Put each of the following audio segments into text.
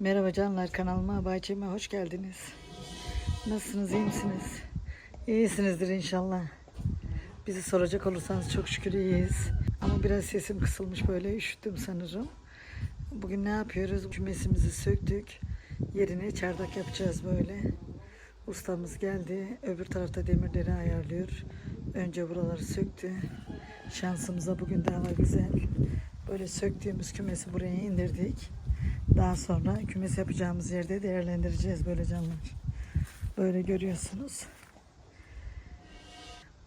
Merhaba canlar kanalıma bahçeme hoş geldiniz. Nasılsınız iyi misiniz? İyisinizdir inşallah. Bizi soracak olursanız çok şükür iyiyiz. Ama biraz sesim kısılmış böyle üşüttüm sanırım. Bugün ne yapıyoruz? Kümesimizi söktük. Yerine çardak yapacağız böyle. Ustamız geldi. Öbür tarafta demirleri ayarlıyor. Önce buraları söktü. Şansımıza bugün de hava güzel. Böyle söktüğümüz kümesi buraya indirdik. Daha sonra kümes yapacağımız yerde değerlendireceğiz böyle canlar. Böyle görüyorsunuz.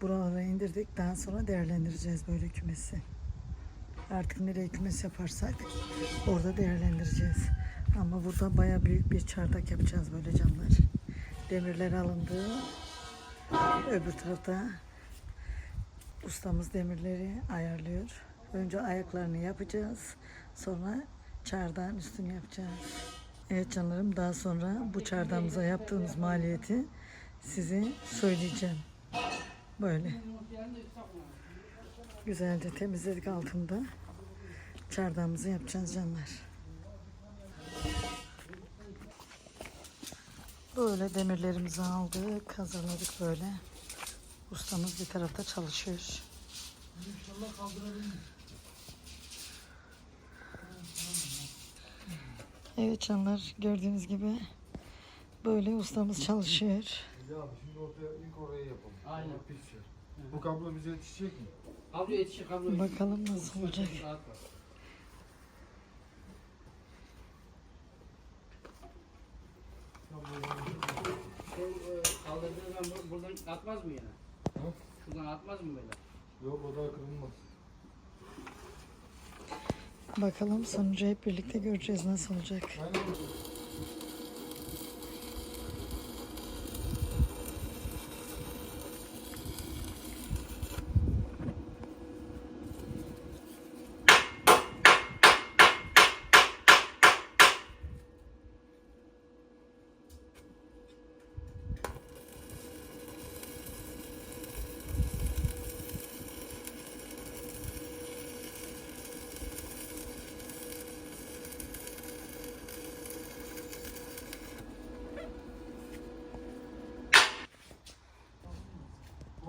Buralara indirdik. Daha sonra değerlendireceğiz böyle kümesi. Artık nereye kümes yaparsak orada değerlendireceğiz. Ama burada baya büyük bir çardak yapacağız böyle canlar. Demirler alındı. Öbür tarafta ustamız demirleri ayarlıyor. Önce ayaklarını yapacağız. Sonra çardağın üstünü yapacağız. Evet canlarım daha sonra bu çardağımıza yaptığımız maliyeti size söyleyeceğim. Böyle. Güzelce temizledik altında. Çardağımızı yapacağız canlar. Böyle demirlerimizi aldık, hazırladık böyle. Ustamız bir tarafta çalışıyor. Evet canlar gördüğünüz gibi böyle ustamız çalışıyor. Ya abi şimdi ortaya ilk orayı yapalım. Aynen. Pis yer. Bu kablo bize yetişecek mi? Kablo yetişir kablo yetişir. Bakalım nasıl olacak. E, kaldırdığı zaman bu- buradan atmaz mı yine? Hı? Şuradan atmaz mı böyle? Yok o da kırılmaz. Bakalım sonucu hep birlikte göreceğiz nasıl olacak.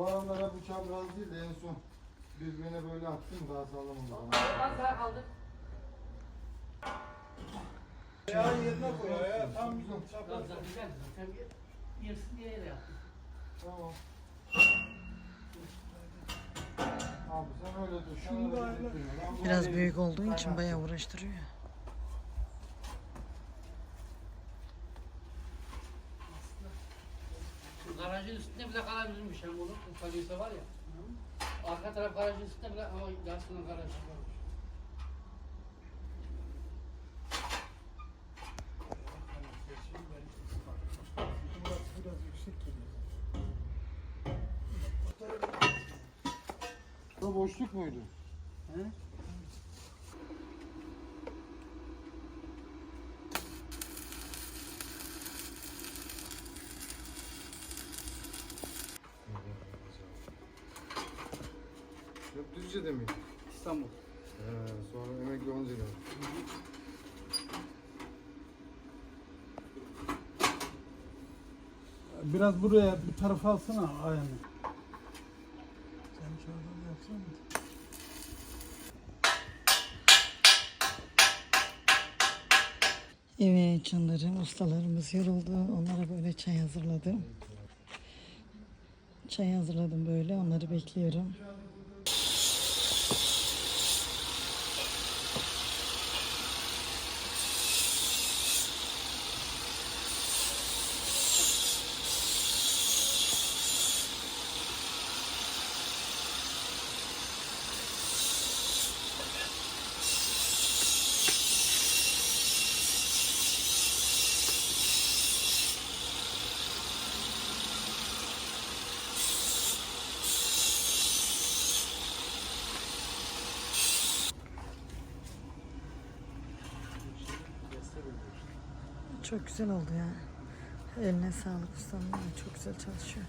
Bu aralar hep uçağım biraz değil de en son birbirine böyle attım daha sağlam oldu. Az daha kaldı. Ya yerine koy ya tam güzel Biraz çapraz. güzel. Sen bir yersin diye yere yaptın. Tamam. Abi sen öyle dur. Sen Biraz büyük olduğu için bayağı uğraştırıyor. Garajın üstünde bile kalabilirmiş. Yani bunu kalıyorsa var ya. Arka taraf garajın üstünde bile ama yansının garajı varmış. Bu boşluk muydu? He? Düzce'de miydi? İstanbul. He, sonra emekli olunca geldi. Biraz buraya bu tarafa alsana ayağını. Sen şöyle yapsana. Evet canlarım ustalarımız yoruldu. Onlara böyle çay hazırladım. Çay hazırladım böyle onları bekliyorum. Çok güzel oldu ya. Eline sağlık ustamın. Çok güzel çalışıyor.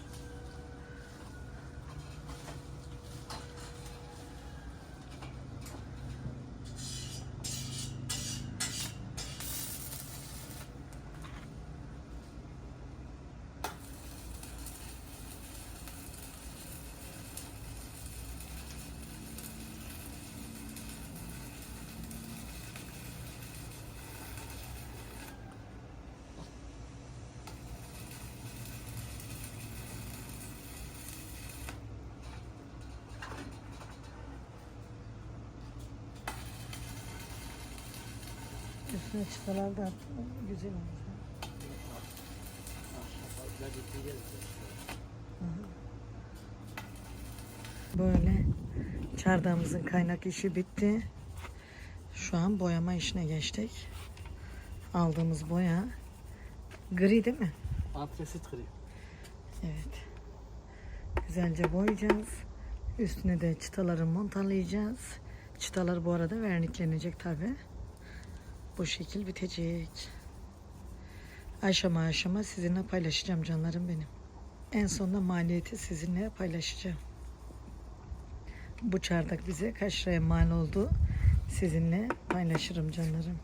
Çıtalar da. Güzel olmuş. Böyle çardağımızın kaynak işi bitti. Şu an boyama işine geçtik. Aldığımız boya gri değil mi? Antresit kırıyor. Evet. Güzelce boyayacağız. Üstüne de çıtaları montalayacağız. Çıtalar bu arada verniklenecek tabi. Bu şekil bitecek. Aşama aşama sizinle paylaşacağım canlarım benim. En sonunda maliyeti sizinle paylaşacağım. Bu çardak bize kaç liraya mal oldu sizinle paylaşırım canlarım.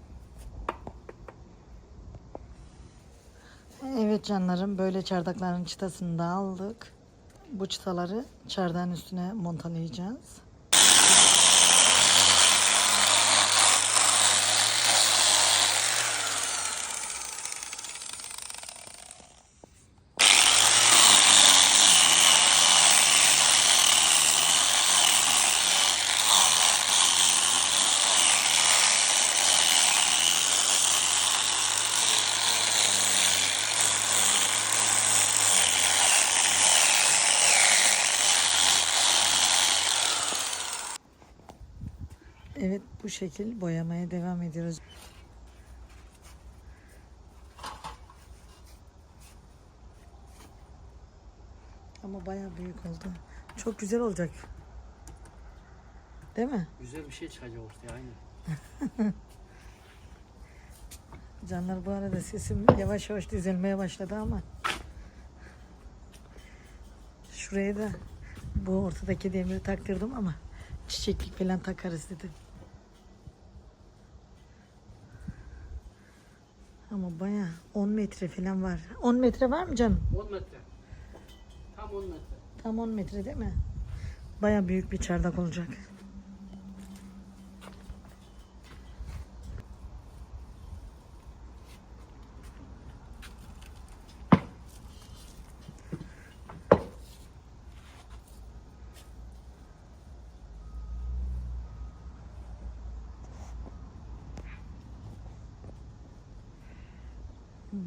Evet canlarım böyle çardakların çıtasını da aldık. Bu çıtaları çardağın üstüne montalayacağız. Evet bu şekil boyamaya devam ediyoruz. Ama bayağı büyük oldu. Çok güzel olacak. Değil mi? Güzel bir şey çıkacak ortaya aynen. Canlar bu arada sesim yavaş yavaş düzelmeye başladı ama şuraya da bu ortadaki demiri taktırdım ama çiçeklik falan takarız dedim. Ama baya 10 metre falan var. 10 metre var mı canım? 10 metre. Tam 10 metre. Tam 10 metre değil mi? Baya büyük bir çardak olacak.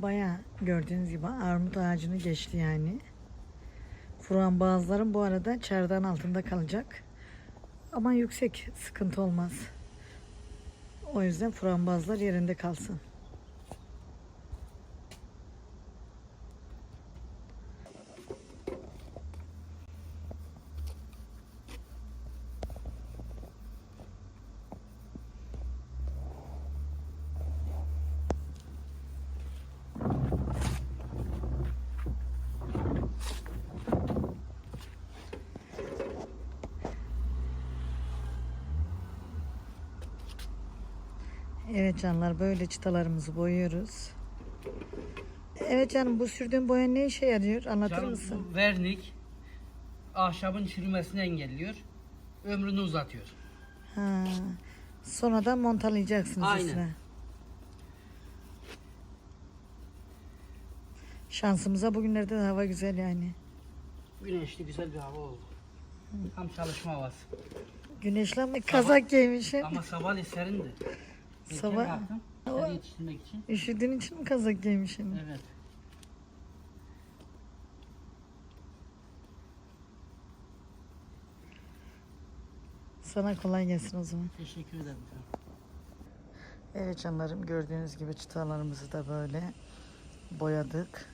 Baya gördüğünüz gibi armut ağacını geçti yani. Frambuazlarım bu arada çardağın altında kalacak. Ama yüksek sıkıntı olmaz. O yüzden frambuazlar yerinde kalsın. Evet canlar böyle çıtalarımızı boyuyoruz. Evet canım bu sürdüğün boya ne işe yarıyor? Anlatır Canım, mısın? bu vernik ahşabın çürümesini engelliyor. Ömrünü uzatıyor. Ha. Sonra da montalayacaksınız Aynen. üstüne. Şansımıza bugünlerde de hava güzel yani. Güneşli güzel bir hava oldu. Tam çalışma havası. Güneşli ama kazak giymişsin. Ama sabah serindi. Sabah- kalktım, seni yetiştirmek için. Üşüdüğün için mi kazak giymişsin? Evet. Sana kolay gelsin o zaman. Teşekkür ederim. Evet canlarım gördüğünüz gibi çıtalarımızı da böyle boyadık.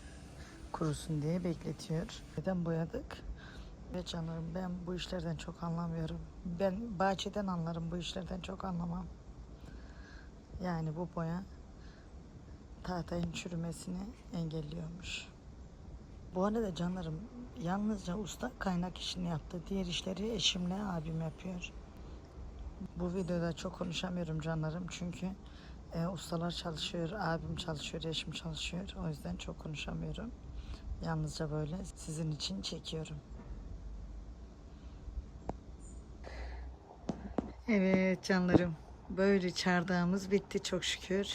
Kurusun diye bekletiyor. Neden boyadık? Evet canlarım ben bu işlerden çok anlamıyorum. Ben bahçeden anlarım bu işlerden çok anlamam. Yani bu boya tahtayın çürümesini engelliyormuş. Bu arada canlarım yalnızca usta kaynak işini yaptı. Diğer işleri eşimle abim yapıyor. Bu videoda çok konuşamıyorum canlarım çünkü e, ustalar çalışıyor, abim çalışıyor, eşim çalışıyor. O yüzden çok konuşamıyorum. Yalnızca böyle sizin için çekiyorum. Evet canlarım. Böyle çardağımız bitti çok şükür.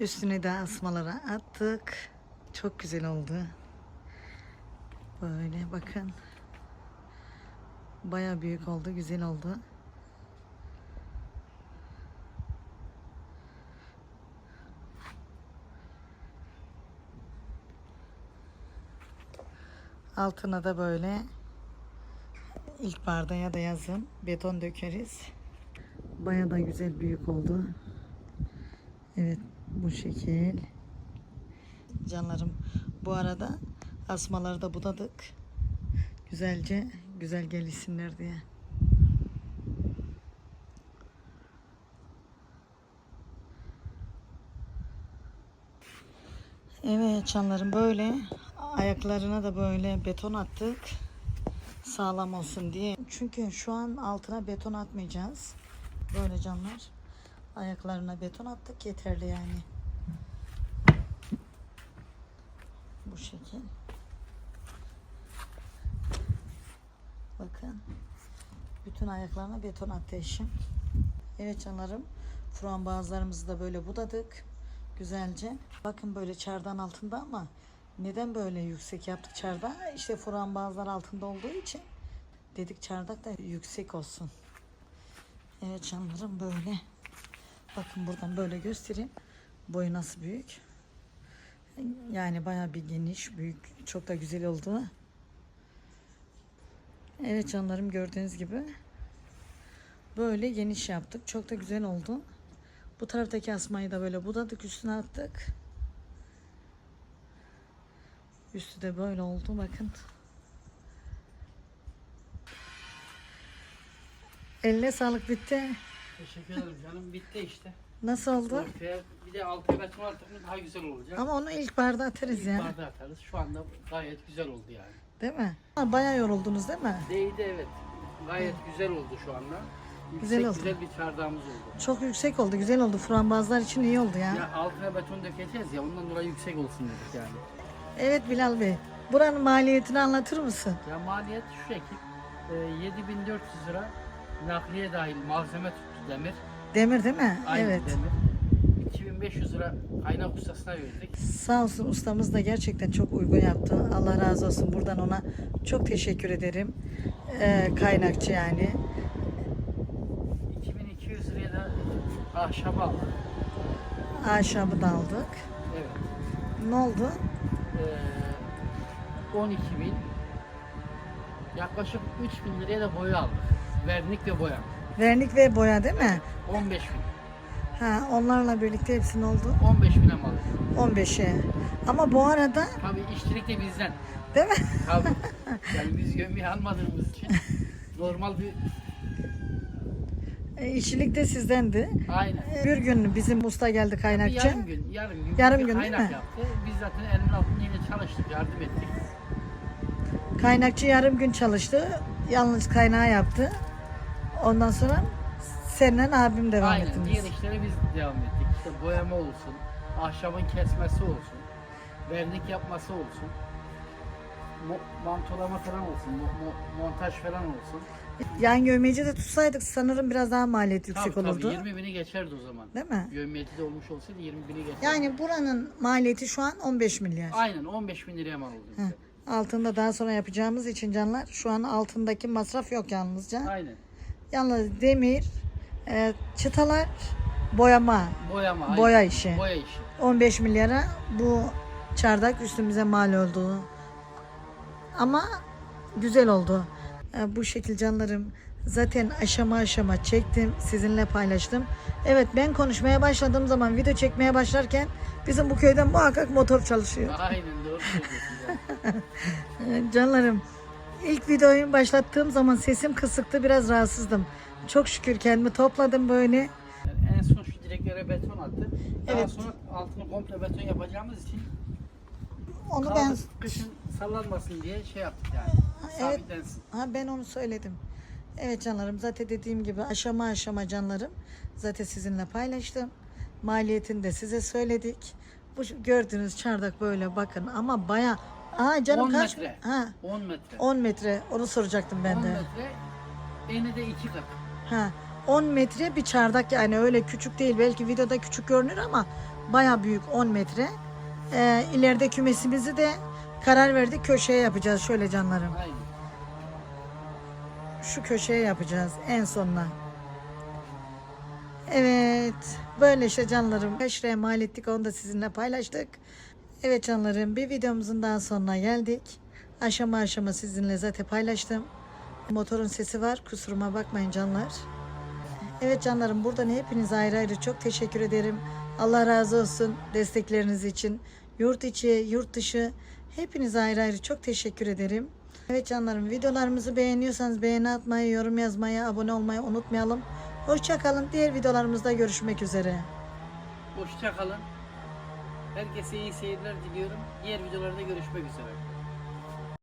Üstüne de asmalara attık. Çok güzel oldu. Böyle bakın. Baya büyük oldu, güzel oldu. Altına da böyle ilkbaharda ya da yazın beton dökeriz. Baya da güzel büyük oldu. Evet bu şekil. Canlarım bu arada asmaları da budadık. Güzelce güzel gelişsinler diye. Evet canlarım böyle ayaklarına da böyle beton attık. Sağlam olsun diye. Çünkü şu an altına beton atmayacağız. Böyle canlar. Ayaklarına beton attık yeterli yani. Bu şekil. Bakın. Bütün ayaklarına beton attı eşim. Evet canlarım. Frambuazlarımızı da böyle budadık. Güzelce. Bakın böyle çardan altında ama neden böyle yüksek yaptık çarda? İşte frambuazlar altında olduğu için dedik çardak da yüksek olsun. Evet canlarım böyle. Bakın buradan böyle göstereyim. Boyu nasıl büyük. Yani bayağı bir geniş, büyük. Çok da güzel oldu. Evet canlarım gördüğünüz gibi böyle geniş yaptık. Çok da güzel oldu. Bu taraftaki asmayı da böyle budadık üstüne attık. Üstü de böyle oldu bakın. Eline sağlık bitti. Teşekkür ederim canım. Bitti işte. Nasıl oldu? Ortaya bir de altı beton attık mı daha güzel olacak. Ama onu ilk barda atarız ya. Bardağı atarız. Şu anda gayet güzel oldu yani. Değil mi? Ha, Bayağı yoruldunuz değil mi? Değdi evet. Gayet güzel oldu şu anda. Yüksek, Güzel oldu. Güzel bir çardağımız oldu. Çok yüksek oldu. Güzel oldu. Frambazlar için iyi oldu ya. Ya altına beton dökeceğiz ya ondan dolayı yüksek olsun dedik yani. Evet Bilal Bey. Buranın maliyetini anlatır mısın? Ya maliyet şu şekil. E, 7400 lira nakliye dahil malzeme tuttu demir. Demir değil mi? Aynı evet. demir. 2500 lira kaynak ustasına verdik. Sağ olsun ustamız da gerçekten çok uygun yaptı. Allah razı olsun. Buradan ona çok teşekkür ederim. Ee, kaynakçı yani. 2200 liraya da ahşap aldık. Ahşabı da aldık. Evet. Ne oldu? Ee, 12 bin. Yaklaşık 3 bin liraya da boya aldık. Vernik ve boya. Vernik ve boya değil mi? 15 bin. Ha, onlarla birlikte hepsi ne oldu? 15 bine mal aldık. 15'e. Ama bu arada Tabii işçilik de bizden. değil mi? Tabii. yani biz gömleği almadığımız için normal bir E, işçilik de sizdendi. aynen. E, Bir gün bizim usta geldi Bir kaynakçı. yarım gün, yarım gün, Yarım bir gün değil kaynak mi? yaptı. Biz zaten elimin altında yine çalıştık, yardım ettik. Kaynakçı yarım gün çalıştı. Yalnız kaynağı yaptı. Ondan sonra seninle abim devam Aynen. ettiniz. Diğer işlere biz devam ettik. İşte boyama olsun, ahşabın kesmesi olsun, vernik yapması olsun, mo- mantolama falan olsun, mo- mo- montaj falan olsun. Yan gömeci de tutsaydık sanırım biraz daha maliyet yüksek tabii, olurdu. Tabii 20 bini geçerdi o zaman. Değil mi? Gömmiyeti de olmuş olsaydı 20 bini geçerdi. Yani buranın maliyeti şu an 15 milyar. Aynen 15 bin liraya mal oldu bize. Altında daha sonra yapacağımız için canlar şu an altındaki masraf yok yalnızca. Aynen. Yalnız demir, e, çıtalar, boyama. Boyama. aynen. Boya işi. Boya işi. 15 milyara bu çardak üstümüze mal oldu. Ama güzel oldu. E, Bu şekil canlarım zaten aşama aşama çektim, sizinle paylaştım. Evet ben konuşmaya başladığım zaman video çekmeye başlarken bizim bu köyde muhakkak motor çalışıyor. Aynen doğru söylüyorsun. Canlarım ilk videoyu başlattığım zaman sesim kısıktı biraz rahatsızdım. Çok şükür kendimi topladım böyle. En son şu direklere beton attı. Daha Evet. sonra altını komple beton yapacağımız için Onu ben kışın sallanmasın diye şey yaptık yani. evet. Sabitlensin. Ha ben onu söyledim. Evet canlarım zaten dediğim gibi aşama aşama canlarım zaten sizinle paylaştım. Maliyetini de size söyledik. Bu gördüğünüz çardak böyle bakın ama baya Aa canım 10 kaç? metre. Ha 10 metre. 10 metre. Onu soracaktım ben 10 de. metre. Eni de 2 kat. Ha 10 metre bir çardak yani öyle küçük değil. Belki videoda küçük görünür ama baya büyük 10 metre. Ee, ileride kümesimizi de karar verdik köşeye yapacağız şöyle canlarım. Aynen. şu köşeye yapacağız en sonuna. Evet. Böyle işte canlarım. Kaç liraya mal ettik onu da sizinle paylaştık. Evet canlarım bir videomuzun daha sonuna geldik. Aşama aşama sizinle zaten paylaştım. Motorun sesi var. Kusuruma bakmayın canlar. Evet canlarım buradan hepinize ayrı ayrı çok teşekkür ederim. Allah razı olsun destekleriniz için. Yurt içi, yurt dışı hepinize ayrı ayrı çok teşekkür ederim. Evet canlarım videolarımızı beğeniyorsanız beğeni atmayı, yorum yazmayı, abone olmayı unutmayalım. Hoşçakalın. Diğer videolarımızda görüşmek üzere. Hoşça kalın. Herkese iyi seyirler diliyorum. Diğer videolarda görüşmek üzere.